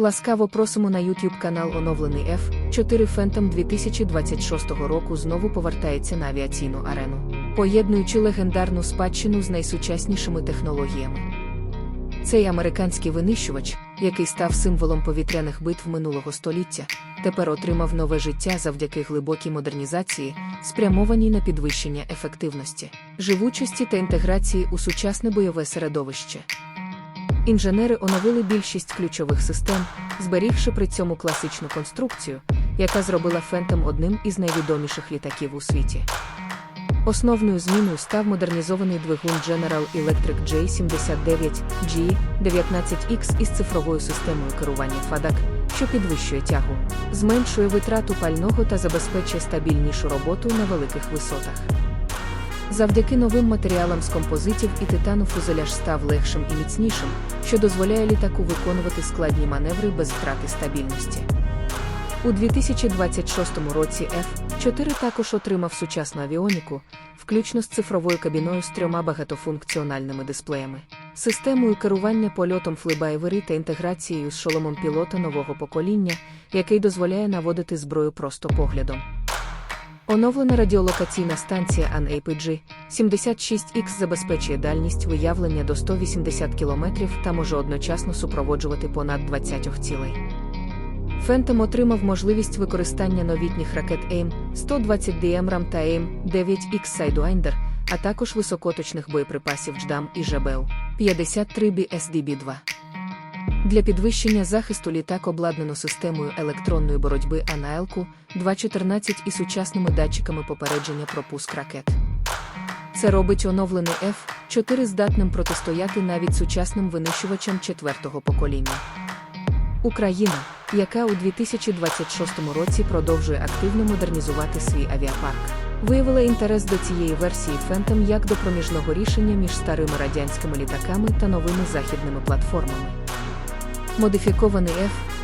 Ласкаво просимо на YouTube канал Оновлений F4 Phantom 2026 року знову повертається на авіаційну арену, поєднуючи легендарну спадщину з найсучаснішими технологіями. Цей американський винищувач, який став символом повітряних битв минулого століття, тепер отримав нове життя завдяки глибокій модернізації, спрямованій на підвищення ефективності, живучості та інтеграції у сучасне бойове середовище. Інженери оновили більшість ключових систем, зберігши при цьому класичну конструкцію, яка зробила Phantom одним із найвідоміших літаків у світі. Основною зміною став модернізований двигун General Electric J79G 19X із цифровою системою керування FADAC, що підвищує тягу, зменшує витрату пального та забезпечує стабільнішу роботу на великих висотах. Завдяки новим матеріалам з композитів і титану фузеляж став легшим і міцнішим, що дозволяє літаку виконувати складні маневри без втрати стабільності. У 2026 році F4 також отримав сучасну авіоніку, включно з цифровою кабіною з трьома багатофункціональними дисплеями, системою керування польотом флибайвери та інтеграцією з шоломом пілота нового покоління, який дозволяє наводити зброю просто поглядом. Оновлена радіолокаційна станція AN-APG 76X забезпечує дальність виявлення до 180 км та може одночасно супроводжувати понад 20 цілей. Phantom отримав можливість використання новітніх ракет AIM 120 DM RAM та AIM 9X Sidewinder, а також високоточних боєприпасів JDAM і ЖБУ 53 BSDB-2. Для підвищення захисту літак обладнано системою електронної боротьби АНАЕЛКу 2.14 і сучасними датчиками попередження про пуск ракет. Це робить оновлений F4 здатним протистояти навіть сучасним винищувачам четвертого покоління. Україна, яка у 2026 році продовжує активно модернізувати свій авіапарк, виявила інтерес до цієї версії Phantom як до проміжного рішення між старими радянськими літаками та новими західними платформами. Модифікований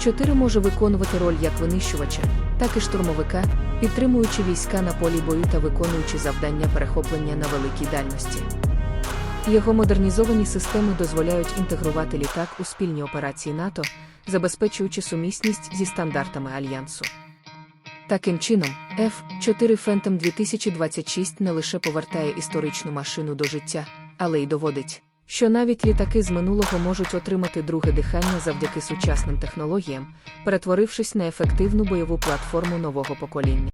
F4 може виконувати роль як винищувача, так і штурмовика, підтримуючи війська на полі бою та виконуючи завдання перехоплення на великій дальності. Його модернізовані системи дозволяють інтегрувати літак у спільні операції НАТО, забезпечуючи сумісність зі стандартами альянсу. Таким чином, F4 Phantom 2026 не лише повертає історичну машину до життя, але й доводить, що навіть літаки з минулого можуть отримати друге дихання завдяки сучасним технологіям, перетворившись на ефективну бойову платформу нового покоління.